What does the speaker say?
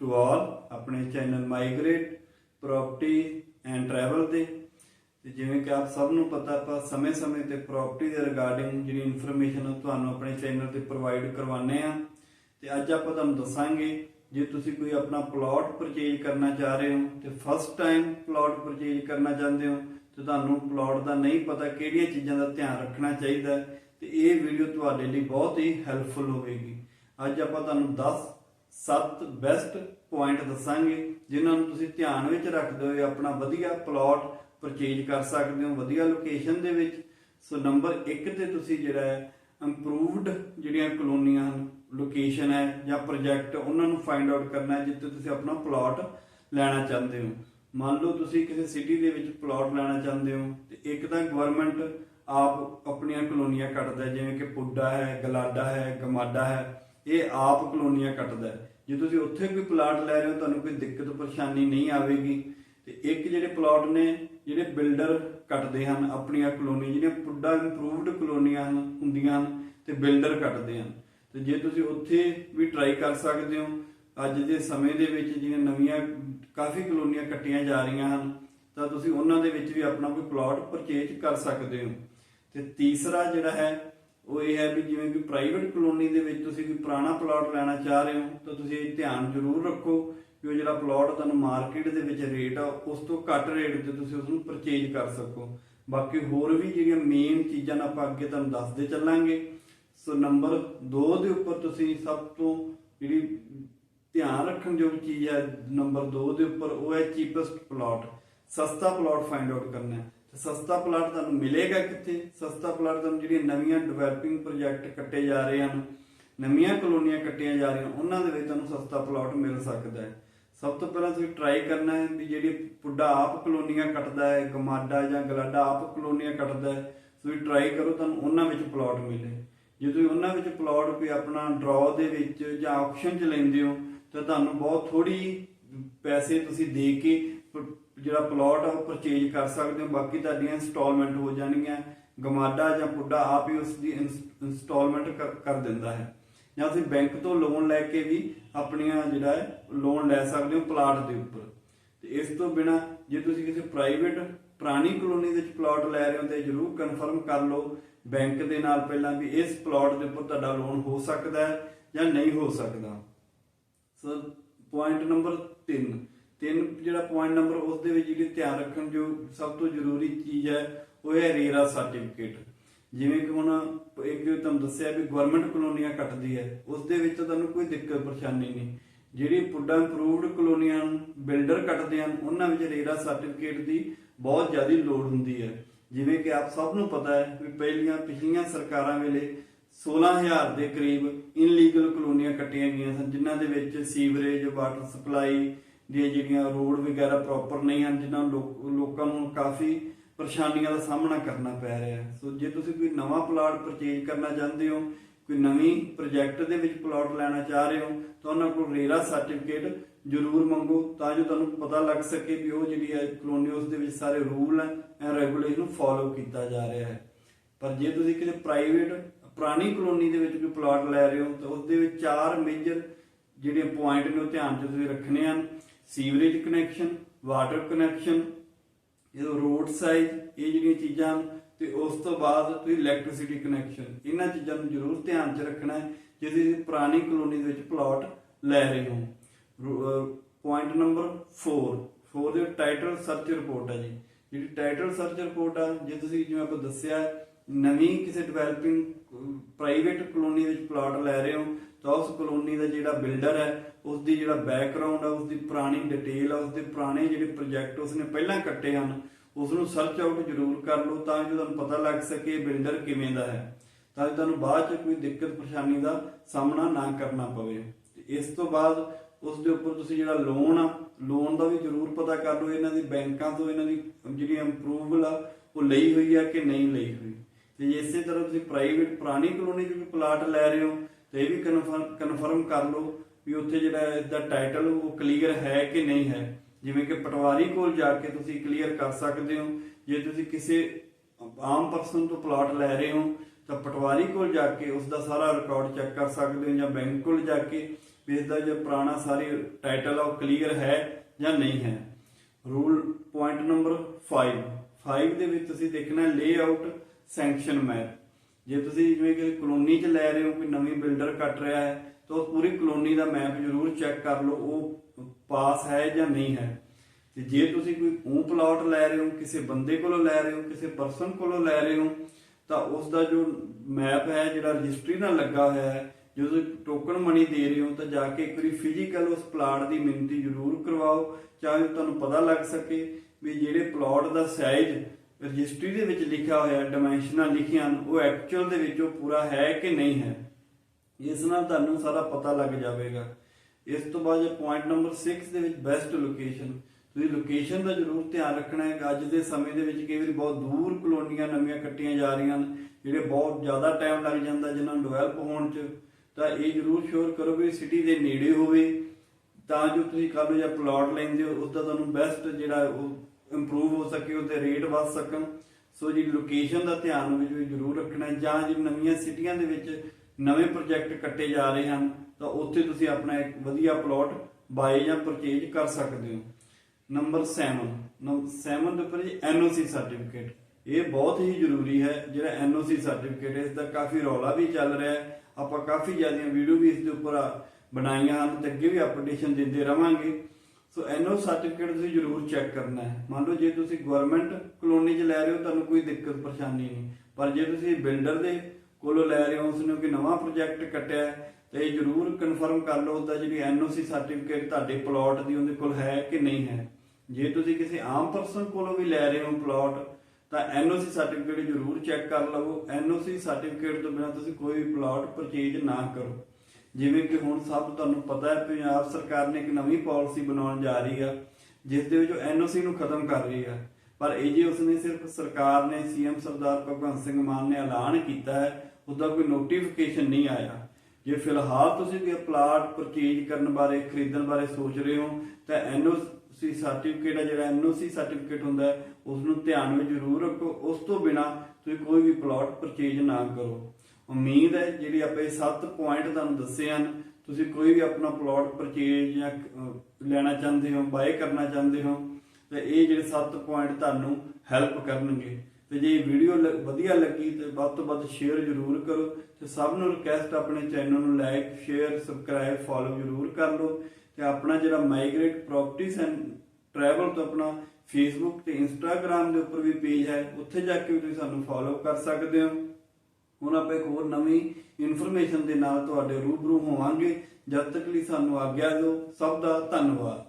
To all ਆਪਣੇ channel migrate property and travel ਦੇ। ਤੇ ਜਿਵੇਂ ਕਿ ਆਪ ਸਭ ਨੂੰ ਪਤਾ ਆਪਾਂ ਸਮੇਂ-ਸਮੇਂ ਤੇ ਪ੍ਰਾਪਰਟੀ ਦੇ ਰਿਗਾਰਡਿੰਗ ਜਿਹੜੀ ਇਨਫੋਰਮੇਸ਼ਨ ਤੁਹਾਨੂੰ ਆਪਣੇ ਚੈਨਲ ਤੇ ਪ੍ਰੋਵਾਈਡ ਕਰਵਾਉਂਦੇ ਆ। ਤੇ ਅੱਜ ਆਪਾਂ ਤੁਹਾਨੂੰ ਦੱਸਾਂਗੇ ਜੇ ਤੁਸੀਂ ਕੋਈ ਆਪਣਾ ਪਲਾਟ ਪਰਚੇਜ ਕਰਨਾ ਚਾਹ ਰਹੇ ਹੋ ਤੇ ਫਸਟ ਟਾਈਮ ਪਲਾਟ ਪਰਚੇਜ ਕਰਨਾ ਚਾਹੁੰਦੇ ਹੋ ਤੇ ਤੁਹਾਨੂੰ ਪਲਾਟ ਦਾ ਨਹੀਂ ਪਤਾ ਕਿਹੜੀਆਂ ਚੀਜ਼ਾਂ ਦਾ ਧਿਆਨ ਰੱਖਣਾ ਚਾਹੀਦਾ ਹੈ, ਤੇ ਇਹ ਵੀਡੀਓ ਤੁਹਾਡੇ ਲਈ ਬਹੁਤ ਹੀ ਹੈਲਪਫੁਲ ਹੋਵੇਗੀ। ਅੱਜ ਆਪਾਂ ਤੁਹਾਨੂੰ 10 7 ਬੈਸਟ ਪੁਆਇੰਟ ਦੱਸਾਂਗੇ, ਜਿਨ੍ਹਾਂ ਨੂੰ ਤੁਸੀਂ ਧਿਆਨ ਵਿੱਚ ਰੱਖਦੇ ਹੋਏ ਆਪਣਾ ਵਧੀਆ ਪਲਾਟ ਪਰਚੇਜ ਕਰ ਸਕਦੇ ਹੋ ਵਧੀਆ ਲੋਕੇਸ਼ਨ ਦੇ ਵਿੱਚ ਸੋ ਨੰਬਰ 1 ਤੇ ਤੁਸੀਂ ਜਿਹੜਾ ਹੈ ਇੰਪਰੂਵਡ ਜਿਹੜੀਆਂ ਕਲੋਨੀਆਂ ਹਨ ਲੋਕੇਸ਼ਨ ਹੈ ਜਾਂ ਪ੍ਰੋਜੈਕਟ ਉਹਨਾਂ ਨੂੰ ਫਾਈਂਡ ਆਊਟ ਕਰਨਾ ਹੈ, ਜਿੱਥੇ ਤੁਸੀਂ ਆਪਣਾ ਪਲਾਟ ਲੈਣਾ ਚਾਹੁੰਦੇ ਹੋ ਮੰਨ ਲਓ ਤੁਸੀਂ ਕਿਸੇ ਸਿਟੀ ਦੇ ਵਿੱਚ ਪਲਾਟ ਲੈਣਾ ਚਾਹੁੰਦੇ ਹੋ, ਤੇ ਇੱਕ ਤਾਂ ਗਵਰਨਮੈਂਟ ਆਪ ਆਪਣੀਆਂ ਕਲੋਨੀਆਂ ਕੱਟਦਾ ਜਿਵੇਂ ਕਿ ਪੁੱਡਾ ਹੈ, ਗਲਾਡਾ ਹੈ, ਗਮਾਡਾ ਹੈ, ਇਹ ਆਪ ਕਲੋਨੀਆਂ ਕੱਟਦਾ ਹੈ। ਜੇ ਤੁਸੀਂ ਉੱਥੇ ਕੋਈ ਪਲਾਟ ਲੈ ਰਹੇ ਹੋ, ਤੁਹਾਨੂੰ ਕੋਈ ਦਿੱਕਤ, ਪਰੇਸ਼ਾਨੀ ਨਹੀਂ ਆਵੇਗੀ। ਤੇ ਇੱਕ ਜਿਹੜੇ ਪਲਾਟ ਨੇ, ਜਿਹੜੇ ਬਿਲਡਰ ਕੱਟਦੇ ਹਨ, ਆਪਣੀਆਂ ਕਲੋਨੀ ਜਿਹੜੀਆਂ ਪੁੱਡਾ ਇੰਪਰੂਵਡ ਕਲੋਨੀਆਂ ਹਨ, ਹੁੰਦੀਆਂ ਹਨ, ਤੇ ਬਿਲਡਰ ਕੱਟਦੇ ਹਨ। ਤੇ ਜੇ ਤੁਸੀਂ ਉੱਥੇ ਵੀ ਟਰਾਈ ਕਰ ਸਕਦੇ ਹੋ, ਅੱਜ ਦੇ ਸਮੇਂ ਦੇ ਵਿੱਚ ਜਿਹੜੀਆਂ ਨਵੀਆਂ ਕਾਫੀ ਕਲੋਨੀਆਂ ਕੱਟੀਆਂ ਜਾ ਰਹੀਆਂ ਹਨ, ਤਾਂ ਤੁਸੀਂ ਉਹਨਾਂ ਦੇ ਵਿੱਚ ਵੀ ਆਪਣਾ ਕੋਈ ਪਲਾਟ ਪਰਚੇਜ ਕਰ ਸਕਦੇ ਹੋ। ਤੇ ਤੀਸਰਾ ਜਿਹੜਾ ਹੈ ਉਹ ਇਹ ਹੈ ਵੀ ਜਿਵੇਂ ਕਿ ਪ੍ਰਾਈਵੇਟ ਕਲੋਨੀ ਦੇ ਵਿੱਚ ਤੁਸੀਂ ਕੋਈ ਪੁਰਾਣਾ ਪਲਾਟ ਲੈਣਾ ਚਾਹ ਰਹੇ ਹੋ, ਤਾਂ ਤੁਸੀਂ ਇਹ ਧਿਆਨ ਜ਼ਰੂਰ ਰੱਖੋ ਕਿ ਉਹ ਜਿਹੜਾ ਪਲਾਟ ਤੁਹਾਨੂੰ ਮਾਰਕੀਟ ਦੇ ਵਿੱਚ ਰੇਟ ਆ, ਉਸ ਤੋਂ ਘੱਟ ਰੇਟ ਤੇ ਤੁਸੀਂ ਉਸ ਨੂੰ ਪਰਚੇਜ ਕਰ ਸਕੋ। ਬਾਕੀ ਹੋਰ ਵੀ ਜਿਹੜੀਆਂ ਮੇਨ ਚੀਜ਼ਾਂ ਨਾ ਆਪਾਂ ਅੱਗੇ ਤੁਹਾਨੂੰ ਦੱਸਦੇ ਚੱਲਾਂਗੇ। ਸੋ ਨੰਬਰ 2 ਦੇ ਉੱਪਰ ਤੁਸੀਂ ਸਭ ਤੋਂ ਜਿਹੜੀ ਧਿਆਨ ਰੱਖਣ ਯੋਗ ਚੀਜ਼ ਹੈ ਨੰਬਰ 2 ਦੇ ਉੱਪਰ ਉਹ ਹੈ ਚੀਪੈਸਟ ਪਲਾਟ ਸਸਤਾ ਪਲਾਟ ਫਾਈਂਡ ਆਊਟ ਕਰਨਾ। ਹੈ ਤੇ ਸਸਤਾ ਪਲਾਟ ਤੁਹਾਨੂੰ ਮਿਲੇਗਾ ਕਿੱਥੇ? ਸਸਤਾ ਪਲਾਟ ਤੁਹਾਨੂੰ ਜਿਹੜੀਆਂ ਨਵੀਆਂ ਡਿਵੈਲਪਿੰਗ ਪ੍ਰੋਜੈਕਟ ਕੱਟੇ ਜਾ ਰਹੇ ਹਨ, ਨਵੀਆਂ ਕਲੋਨੀਆਂ ਕੱਟੀਆਂ ਜਾ ਰਹੀਆਂ, ਉਹਨਾਂ ਦੇ ਵਿੱਚ ਤੁਹਾਨੂੰ ਸਸਤਾ ਪਲਾਟ ਮਿਲ ਸਕਦਾ ਹੈ। ਸਭ ਤੋਂ ਪਹਿਲਾਂ ਤੁਸੀਂ ਟਰਾਈ ਕਰਨਾ ਹੈ ਵੀ ਜਿਹੜੀ ਪੁੱਡਾ ਆਪ ਕਲੋਨੀਆਂ ਕੱਟਦਾ ਹੈ, ਗਮਾਡਾ ਜਾਂ ਗਲਾਡਾ ਆਪ ਕਲੋਨੀਆਂ ਕੱਟਦਾ ਹੈ, ਤੁਸੀਂ ਟਰਾਈ ਕਰੋ, ਤੁਹਾਨੂੰ ਉਹਨਾਂ ਵਿੱਚ ਪਲਾਟ ਮਿਲੇ। ਜੇ ਤੁਸੀਂ ਉਹਨਾਂ ਵਿੱਚ ਪਲਾਟ ਕੋਈ ਆਪਣਾ ਡਰਾਅ ਦੇ ਵਿੱਚ ਜਾਂ ਆਪਸ਼ਨ 'ਚ ਲੈਂਦੇ ਹੋ, ਤਾਂ ਤੁਹਾਨੂੰ ਬਹੁਤ ਥੋੜੀ ਪੈਸੇ ਤੁਸੀਂ ਦੇ ਕੇ ਜਿਹੜਾ ਪਲਾਟ ਆ ਉਹ ਪਰਚੇਜ ਕਰ ਸਕਦੇ ਹੋ। ਬਾਕੀ ਤੁਹਾਡੀਆਂ ਇਨਸਟਾਲਮੈਂਟ ਹੋ ਜਾਣਗੀਆਂ। ਗਮਾਡਾ ਜਾਂ ਪੁੱਡਾ ਆਪ ਹੀ ਉਸ ਦੀ ਇਨਸਟਾਲਮੈਂਟ ਕਰ ਦਿੰਦਾ ਹੈ। ਜਾਂ ਤੁਸੀਂ ਬੈਂਕ ਤੋਂ ਲੋਨ ਲੈ ਕੇ ਵੀ ਆਪਣੀਆਂ ਜਿਹੜਾ ਹੈ ਲੋਨ ਲੈ ਸਕਦੇ ਹੋ ਪਲਾਟ ਦੇ ਉੱਪਰ। ਤੇ ਇਸ ਤੋਂ ਬਿਨਾ ਜੇ ਤੁਸੀਂ ਕਿਸੇ ਪ੍ਰਾਈਵੇਟ ਪੁਰਾਣੀ ਕਲੋਨੀ ਵਿੱਚ ਪਲਾਟ ਲੈ ਰਹੇ ਹੋ ਤੇ ਜਰੂਰ ਕਨਫਰਮ ਕਰ ਲਓ। ਬੈਂਕ ਦੇ ਨਾਲ ਪਹਿਲਾਂ ਵੀ ਇਸ ਪਲਾਟ ਦੇ ਉੱਪਰ ਤੁਹਾਡਾ ਲੋਨ ਹੋ ਸਕਦਾ ਹੈ ਜਾਂ ਨਹੀਂ ਹੋ ਸਕਦਾ। ਸੋ ਪੁਆਇੰਟ ਨੰਬਰ 3 ਤਿੰਨ ਜਿਹੜਾ ਪੁਆਇੰਟ ਨੰਬਰ ਉਸ ਦੇ ਵਿੱਚ ਜਿਹੜੀ ਧਿਆਨ ਰੱਖਣ ਜੋ ਸਭ ਤੋਂ ਜ਼ਰੂਰੀ ਚੀਜ਼ ਹੈ, ਉਹ ਹੈ ਰੇਰਾ ਸਰਟੀਫਿਕੇਟ ਜਿਵੇਂ ਕਿ ਹੁਣ ਇੱਕ ਜੋ ਤੁਹਾਨੂੰ ਦੱਸਿਆ ਵੀ ਗਵਰਨਮੈਂਟ ਕਲੋਨੀਆਂ ਕੱਟਦੀ ਹੈ, ਉਸ ਦੇ ਵਿੱਚ ਤੁਹਾਨੂੰ ਕੋਈ ਦਿੱਕਤ ਪਰੇਸ਼ਾਨੀ ਨਹੀਂ। ਜਿਹੜੀ ਪੁੱਡਾ ਇੰਪਰੂਵਡ ਕਲੋਨੀਆਂ ਬਿਲਡਰ ਕੱਟਦੇ ਹਨ, ਉਹਨਾਂ ਵਿੱਚ ਰੇਰਾ ਸਰਟੀਫਿਕੇਟ ਦੀ ਬਹੁਤ ਜ਼ਿਆਦਾ ਲੋੜ ਹੁੰਦੀ ਹੈ। ਜਿਵੇਂ ਕਿ ਆਪ ਸਭ ਨੂੰ ਪਤਾ ਹੈ ਵੀ ਪਹਿਲੀਆਂ, ਪਿਛਲੀਆਂ ਸਰਕਾਰਾਂ ਵੇਲੇ 16000 ਦੇ ਕਰੀਬ ਇਨਲੀਗਲ ਕਲੋਨੀਆਂ ਕੱਟੀਆਂ ਗਈਆਂ ਸਨ, ਜਿਨ੍ਹਾਂ ਦੇ ਵਿੱਚ ਸੀਵਰੇਜ ਵਾਟਰ ਸਪਲਾਈ ਦੀਆਂ ਜਿਹੜੀਆਂ ਰੋਡ ਵਗੈਰਾ ਪ੍ਰੋਪਰ ਨਹੀਂ ਹਨ, ਜਿਨ੍ਹਾਂ ਲੋਕ- ਲੋਕਾਂ ਨੂੰ ਕਾਫੀ ਪਰੇਸ਼ਾਨੀਆਂ ਦਾ ਸਾਹਮਣਾ ਕਰਨਾ ਪੈ ਰਿਹਾ ਹੈ। ਸੋ ਜੇ ਤੁਸੀਂ ਕੋਈ ਨਵਾਂ ਪਲਾਟ ਪਰਚੇਜ ਕਰਨਾ ਚਾਹੁੰਦੇ ਹੋ, ਕੋਈ ਨਵੀਂ ਪ੍ਰੋਜੈਕਟ ਦੇ ਵਿੱਚ ਪਲਾਟ ਲੈਣਾ ਚਾਹ ਰਹੇ ਹੋ, ਤਾਂ ਉਹਨਾਂ ਕੋਲ ਰੇਰਾ ਸਰਟੀਫਿਕੇਟ ਜ਼ਰੂਰ ਮੰਗੋ, ਤਾਂ ਜੋ ਤੁਹਾਨੂੰ ਪਤਾ ਲੱਗ ਸਕੇ ਵੀ ਉਹ ਜਿਹੜੀ ਹੈ ਕਲੋਨੀ ਉਸ ਦੇ ਵਿੱਚ ਸਾਰੇ ਰੂਲ ਐਂਡ ਰੈਗੂਲੇਸ਼ਨ ਨੂੰ ਫਾਲੋ ਕੀਤਾ ਜਾ ਰਿਹਾ ਹੈ। ਪਰ ਜੇ ਤੁਸੀਂ ਕਿਸੇ ਪ੍ਰਾਈਵੇਟ ਪੁਰਾਣੀ ਕਲੋਨੀ ਦੇ ਵਿੱਚ ਕੋਈ ਪਲਾਟ ਲੈ ਰਹੇ ਹੋ, ਤਾਂ ਉਸ ਦੇ ਵਿੱਚ ਚਾਰ ਮੇਜਰ ਜਿਹੜੇ ਪੁਆਇੰਟ ਨੇ ਉਹ ਧਿਆਨ 'ਚ ਤੁਸੀਂ ਰੱਖਣੇ ਹਨ। ਸੀਵਰੇਜ ਕਨੈਕਸ਼ਨ, ਵਾਟਰ ਕਨੈਕਸ਼ਨ ਇਹ ਰੋਡ ਸਾਈਜ਼ ਇਹ ਜਿਹੜੀਆਂ ਚੀਜ਼ਾਂ ਤੇ ਉਸ ਤੋਂ ਬਾਅਦ ਤੁਸੀਂ ਇਲੈਕਟ੍ਰਿਸਿਟੀ ਕਨੈਕਸ਼ਨ ਇਹਨਾਂ ਚੀਜ਼ਾਂ ਨੂੰ ਜ਼ਰੂਰ ਧਿਆਨ 'ਚ ਰੱਖਣਾ ਹੈ, ਜੇ ਤੁਸੀਂ ਪੁਰਾਣੀ ਕਲੋਨੀ ਦੇ ਵਿੱਚ ਪਲਾਟ ਲੈ ਰਹੇ ਹੋ। ਪੁਆਇੰਟ ਨੰਬਰ 4 4 ਦੇ ਟਾਈਟਲ ਸਰਚ ਰਿਪੋਰਟ ਹੈ ਜੀ। ਜਿਹੜੀ ਟਾਈਟਲ ਸਰਚ ਰਿਪੋਰਟ ਆ, ਜੇ ਤੁਸੀਂ ਜਿਵੇਂ ਆਪਾਂ ਦੱਸਿਆ, ਨਵੀਂ ਕਿਸੇ ਡਿਵੈਲਪਿੰਗ ਪ੍ਰਾਈਵੇਟ ਕਲੋਨੀ ਵਿੱਚ ਪਲਾਟ ਲੈ ਰਹੇ ਹੋ, ਤਾਂ ਉਸ ਕਲੋਨੀ ਦਾ ਜਿਹੜਾ ਬਿਲਡਰ ਹੈ ਉਸ ਦੀ ਜਿਹੜਾ ਬੈਕਗ੍ਰਾਉਂਡ ਆ ਉਸ ਦੀ ਪੁਰਾਣੀ ਡਿਟੇਲ ਆ ਉਸ ਦੇ ਪੁਰਾਣੇ ਜਿਹੜੇ ਪ੍ਰੋਜੈਕਟ ਉਸਨੇ ਪਹਿਲਾਂ ਕੱਟੇ ਹਨ ਉਸ ਨੂੰ ਸਰਚ ਆਊਟ ਜ਼ਰੂਰ ਕਰ ਲਓ ਤਾਂ ਜੋ ਤੁਹਾਨੂੰ ਪਤਾ ਲੱਗ ਸਕੇ ਬਿਲਡਰ ਕਿਵੇਂ ਦਾ ਹੈ। ਤਾਂ ਤੁਹਾਨੂੰ ਬਾਅਦ ਚ ਕੋਈ ਦਿੱਕਤ ਪਰੇਸ਼ਾਨੀ ਦਾ ਸਾਹਮਣਾ ਨਾ ਕਰਨਾ ਪਵੇ। ਇਸ ਤੋਂ ਬਾਅਦ ਉਸ ਦੇ ਉੱਪਰ ਤੁਸੀਂ ਜਿਹੜਾ ਲੋਨ ਆ ਲੋਨ ਦਾ ਵੀ ਜ਼ਰੂਰ ਪਤਾ ਕਰ ਲਓ, ਇਹਨਾਂ ਦੀ ਬੈਂਕਾਂ ਤੋਂ ਇਹਨਾਂ ਦੀ ਜਿਹੜੀ ਅਪਰੂਵਲ ਆ, ਉਹ ਲਈ ਹੋਈ ਆ ਕਿ ਨਹੀਂ ਲਈ ਹੋਈ। ਤੇ ਜੇ ਇਸੇ ਤਰ੍ਹਾਂ ਤੁਸੀਂ ਪ੍ਰਾਈਵੇਟ ਪੁਰਾਣੀ ਕਲੋਨੀ 'ਚ ਵੀ ਪਲਾਟ ਲੈ ਰਹੇ ਹੋ, ਤੇ ਇਹ ਵੀ ਕਨਫਰਮ ਕਨਫਰਮ ਕਰ ਲਓ ਵੀ ਉੱਥੇ ਜਿਹੜਾ ਇਸਦਾ ਟਾਈਟਲ ਉਹ ਕਲੀਅਰ ਹੈ ਕਿ ਨਹੀਂ ਹੈ। ਜਿਵੇਂ ਕਿ ਪਟਵਾਰੀ ਕੋਲ ਜਾ ਕੇ ਤੁਸੀਂ ਕਲੀਅਰ ਕਰ ਸਕਦੇ ਹੋ। ਜੇ ਤੁਸੀਂ ਕਿਸੇ ਆਮ ਪਰਸਨ ਤੋਂ ਪਲਾਟ ਲੈ ਰਹੇ ਹੋ, ਤਾਂ ਪਟਵਾਰੀ ਕੋਲ ਜਾ ਕੇ ਉਸ ਦਾ ਸਾਰਾ ਰਿਕਾਰਡ ਚੈੱਕ ਕਰ ਸਕਦੇ ਹੋ ਜਾਂ ਬੈਂਕ ਕੋਲ ਜਾ ਕੇ ਵੀ ਇਸ ਦਾ ਜੋ ਪੁਰਾਣਾ ਸਾਰੀ ਟਾਈਟਲ ਆ ਉਹ ਕਲੀਅਰ ਹੈ ਜਾਂ ਨਹੀਂ ਹੈ। ਰੂਲ ਪੁਆਇੰਟ ਨੰਬਰ 5 5 ਦੇ ਵਿੱਚ ਤੁਸੀਂ ਦੇਖਣਾ ਲੇਆਊਟ ਸੈਂਕਸ਼ਨ ਮੈਪ ਜੇ ਤੁਸੀਂ ਜਿਵੇਂ ਕਿ ਕਲੋਨੀ 'ਚ ਲੈ ਰਹੇ ਹੋ ਕੋਈ ਨਵੀਂ ਬਿਲਡਰ ਕੱਟ ਰਿਹਾ ਹੈ, ਤਾਂ ਉਸ ਪੂਰੀ ਕਲੋਨੀ ਦਾ ਮੈਪ ਜ਼ਰੂਰ ਚੈੱਕ ਕਰ ਲਓ, ਉਹ ਪਾਸ ਹੈ ਜਾਂ ਨਹੀਂ ਹੈ। ਤੇ ਜੇ ਤੁਸੀਂ ਕੋਈ ਉਹ ਪਲਾਟ ਲੈ ਰਹੇ ਹੋ, ਕਿਸੇ ਬੰਦੇ ਕੋਲੋਂ ਲੈ ਰਹੇ ਹੋ, ਕਿਸੇ ਪਰਸਨ ਕੋਲੋਂ ਲੈ ਰਹੇ ਹੋ, ਤਾਂ ਉਸ ਦਾ ਜੋ ਮੈਪ ਹੈ, ਜਿਹੜਾ ਰਜਿਸਟਰੀ ਨਾਲ ਲੱਗਾ ਹੋਇਆ ਹੈ ਜਦੋਂ ਤੁਸੀਂ ਟੋਕਨ ਮਨੀ ਦੇ ਰਹੇ ਹੋ, ਤਾਂ ਜਾ ਕੇ ਇੱਕ ਵਾਰੀ ਫਿਜ਼ੀਕਲ ਉਸ ਪਲਾਟ ਦੀ ਮਿਣਤੀ ਜ਼ਰੂਰ ਕਰਵਾਓ, ਚਾਹੇ ਤੁਹਾਨੂੰ ਪਤਾ ਲੱਗ ਸਕੇ ਵੀ ਜਿਹੜੇ ਪਲਾਟ ਦਾ ਸਾਈਜ਼ ਰਜਿਸਟਰੀ ਦੇ ਵਿੱਚ ਲਿਖਿਆ ਹੋਇਆ ਡਾਈਮੈਂਸ਼ਨਾਂ ਲਿਖੀਆਂ ਉਹ ਐਕਚੁਅਲ ਦੇ ਵਿੱਚ ਉਹ ਪੂਰਾ ਹੈ ਕਿ ਨਹੀਂ ਹੈ? ਇਸ ਨਾਲ ਤੁਹਾਨੂੰ ਸਾਰਾ ਪਤਾ ਲੱਗ ਜਾਵੇਗਾ। ਇਸ ਤੋਂ ਬਾਅਦ ਜੇ ਪੁਆਇੰਟ ਨੰਬਰ 6 ਦੇ ਵਿੱਚ ਬੈਸਟ ਲੋਕੇਸ਼ਨ ਤੁਸੀਂ ਲੋਕੇਸ਼ਨ ਦਾ ਜ਼ਰੂਰ ਧਿਆਨ ਰੱਖਣਾ ਹੈ ਅੱਜ ਦੇ ਸਮੇਂ ਦੇ ਵਿੱਚ ਕਈ ਵਾਰੀ ਬਹੁਤ ਦੂਰ ਕਲੋਨੀਆਂ ਨਵੀਆਂ ਕੱਟੀਆਂ ਜਾ ਰਹੀਆਂ ਹਨ, ਜਿਹੜੇ ਬਹੁਤ ਜ਼ਿਆਦਾ ਟਾਈਮ ਲੱਗ ਜਾਂਦਾ ਜਿਨ੍ਹਾਂ ਨੂੰ ਡਿਵੈਲਪ ਹੋਣ 'ਚ। ਤਾਂ ਇਹ ਜ਼ਰੂਰ ਸ਼ੋਰ ਕਰੋ ਵੀ ਸਿਟੀ ਦੇ ਨੇੜੇ ਹੋਵੇ, ਤਾਂ ਜੋ ਤੁਸੀਂ ਕੱਲ੍ਹ ਜਾਂ ਪਲਾਟ ਲੈਂਦੇ ਹੋ ਉਸ ਦਾ ਤੁਹਾਨੂੰ ਬੈਸਟ ਜਿਹੜਾ ਉਹ ਇੰਪਰੂਵ ਹੋ ਸਕੇ, ਉਹਦੇ ਰੇਟ ਵੱਧ ਸਕਣ। ਸੋ ਜੀ ਲੋਕੇਸ਼ਨ ਦਾ ਧਿਆਨ ਵਿੱਚ ਵੀ ਜ਼ਰੂਰ ਰੱਖਣਾ ਜਾਂ ਜੇ ਨਵੀਆਂ ਸਿਟੀਆਂ ਦੇ ਵਿੱਚ ਨਵੇਂ ਪ੍ਰੋਜੈਕਟ ਕੱਟੇ ਜਾ ਰਹੇ ਹਨ, ਤਾਂ ਉੱਥੇ ਤੁਸੀਂ ਆਪਣਾ ਇੱਕ ਵਧੀਆ ਪਲਾਟ ਬਾਏ ਜਾਂ ਪਰਚੇਜ ਕਰ ਸਕਦੇ ਹੋ। ਨੰਬਰ 7 ਨੰਬਰ 7 ਦੇ ਉੱਪਰ ਜੀ ਐਨਓਸੀ ਸਰਟੀਫਿਕੇਟ ਇਹ ਬਹੁਤ ਹੀ ਜ਼ਰੂਰੀ ਹੈ। ਜਿਹੜਾ ਐਨਓਸੀ ਸਰਟੀਫਿਕੇਟ ਹੈ, ਇਸ ਦਾ ਕਾਫੀ ਰੌਲਾ ਵੀ ਚੱਲ ਰਿਹਾ ਹੈ। ਆਪਾਂ ਕਾਫੀ ਜ਼ਿਆਦਾ ਵੀਡੀਓ ਵੀ ਇਸ ਦੇ ਉੱਪਰ ਬਣਾਈਆਂ ਹਨ ਤੇ ਅੱਗੇ ਵੀ ਅਪਡੇਸ਼ਨ ਦਿੰਦੇ ਰਵਾਂਗੇ। ਸੋ ਐਨਓ ਸਰਟੀਫਿਕੇਟ ਤੁਸੀਂ ਜ਼ਰੂਰ ਚੈੱਕ ਕਰਨਾ ਹੈ। ਮੰਨ ਲਓ ਜੇ ਤੁਸੀਂ ਗਵਰਨਮੈਂਟ ਕਲੋਨੀ 'ਚ ਲੈ ਰਹੇ ਹੋ, ਤੁਹਾਨੂੰ ਕੋਈ ਦਿੱਕਤ, ਪਰੇਸ਼ਾਨੀ ਨਹੀਂ। ਪਰ ਜੇ ਤੁਸੀਂ ਬਿਲਡਰ ਦੇ ਕੋਲੋਂ ਲੈ ਰਹੇ ਹੋ, ਉਸਨੇ ਕੋਈ ਨਵਾਂ ਪ੍ਰੋਜੈਕਟ ਕੱਟਿਆ ਹੈ, ਤੇ ਇਹ ਜ਼ਰੂਰ ਕਨਫਰਮ ਕਰ ਲਓ ਉਹਦਾ ਜਿਹੜੀ ਐਨਓਸੀ ਸਰਟੀਫਿਕੇਟ ਤੁਹਾਡੇ ਪਲਾਟ ਦੀ ਉਹਦੇ ਕੋਲ ਹੈ ਕਿ ਨਹੀਂ ਹੈ। ਜੇ ਤੁਸੀਂ ਕਿਸੇ ਆਮ ਪਰਸਨ ਕੋਲੋਂ ਵੀ ਲੈ ਰਹੇ ਹੋ ਪਲਾਟ ਤਾਂ ਐਨਓਸੀ ਸਰਟੀਫਿਕੇਟ ਜ਼ਰੂਰ ਚੈੱਕ ਕਰ ਲਵੋ। ਐਨਓਸੀ ਸਰਟੀਫਿਕੇਟ ਤੋਂ ਬਿਨਾਂ ਤੁਸੀਂ ਕੋਈ ਵੀ ਪਲਾਟ ਪਰਚੇਜ ਨਾ ਕਰੋ। ਜਿਵੇਂ ਕਿ ਹੁਣ ਸਭ ਤੁਹਾਨੂੰ ਪਤਾ ਹੈ, ਪੰਜਾਬ ਸਰਕਾਰ ਨੇ ਇੱਕ ਨਵੀਂ ਪਾਲਿਸੀ ਬਣਾਉਣ ਜਾ ਰਹੀ ਆ, ਜਿਸ ਦੇ ਵਿੱਚ ਐਨਓਸੀ ਨੂੰ ਖਤਮ ਕਰ ਰਹੀ ਆ। ਪਰ ਇਹ ਜੇ ਉਸਨੇ ਸਿਰਫ ਸਰਕਾਰ ਨੇ ਸੀਐਮ ਸਰਦਾਰ ਭਗਵੰਤ ਸਿੰਘ ਮਾਨ ਨੇ ਐਲਾਨ ਕੀਤਾ ਹੈ, ਉਹਦਾ ਕੋਈ ਨੋਟੀਫਿਕੇਸ਼ਨ ਨਹੀਂ ਆਇਆ। ਜੇ ਫਿਲਹਾਲ ਤੁਸੀਂ ਕੋਈ ਪਲਾਟ ਪਰਚੇਜ ਕਰਨ ਬਾਰੇ, ਖਰੀਦਣ ਬਾਰੇ ਸੋਚ ਰਹੇ ਹੋ, ਤਾਂ ਐਨਓਸੀ ਸਰਟੀਫਿਕੇਟ ਜਿਹੜਾ ਐਨਓਸੀ ਸਰਟੀਫਿਕੇਟ ਹੁੰਦਾ ਉਸ ਨੂੰ ਧਿਆਨ ਵਿੱਚ ਜ਼ਰੂਰ ਰੱਖੋ। ਉਸ ਤੋਂ ਬਿਨਾ ਤੁਸੀਂ ਕੋਈ ਵੀ ਪਲਾਟ ਪਰਚੇਜ ਨਾ ਕਰੋ। ਉਮੀਦ ਹੈ ਜਿਹੜੀ ਆਪਾਂ ਇਹ 7 ਪੁਆਇੰਟ ਤੁਹਾਨੂੰ ਦੱਸੇ ਹਨ, ਤੁਸੀਂ ਕੋਈ ਵੀ ਆਪਣਾ ਪਲਾਟ ਪਰਚੇਜ ਜਾਂ ਲੈਣਾ ਚਾਹੁੰਦੇ ਹੋ ਬਾਏ ਕਰਨਾ ਚਾਹੁੰਦੇ ਹੋ, ਤੇ ਇਹ ਜਿਹੜੇ 7 ਪੁਆਇੰਟ ਤੁਹਾਨੂੰ ਹੈਲਪ ਕਰਨਗੇ। ਤੇ ਜੇ ਇਹ ਵੀਡੀਓ ਵਧੀਆ ਲੱਗੀ ਤੇ ਵੱਧ ਤੋਂ ਵੱਧ ਸ਼ੇਅਰ ਜ਼ਰੂਰ ਕਰੋ ਤੇ ਸਭ ਨੂੰ ਰਿਕਵੈਸਟ ਆਪਣੇ ਚੈਨਲ ਨੂੰ ਲਾਈਕ ਸ਼ੇਅਰ ਸਬਸਕ੍ਰਾਈਬ ਫੋਲੋ ਜ਼ਰੂਰ ਕਰ ਲਓ। ਤੇ ਆਪਣਾ ਜਿਹੜਾ ਮਾਈਗ੍ਰੇਟ ਪ੍ਰਾਪਰਟੀਜ਼ ਐਂਡ ਟਰੈਵਲ ਤੋਂ ਆਪਣਾ ਫੇਸਬੁੱਕ ਤੇ ਇੰਸਟਾਗ੍ਰam ਦੇ ਉੱਪਰ ਵੀ ਪੇਜ ਹੈ, ਉੱਥੇ ਜਾ ਕੇ ਵੀ ਤੁਸੀਂ ਸਾਨੂੰ ਫੋਲੋ ਕਰ ਸਕਦੇ ਹੋ। ਹੁਣ ਆਪਾਂ ਇੱਕ ਹੋਰ ਨਵੀਂ ਇਨਫੋਰਮੇਸ਼ਨ ਦੇ ਨਾਲ ਤੁਹਾਡੇ ਰੂਬਰੂ ਹੋਵਾਂਗੇ। ਜਦ ਤੱਕ ਲਈ ਸਾਨੂੰ ਆਗਿਆ ਦਿਓ। ਸਭ ਦਾ ਧੰਨਵਾਦ।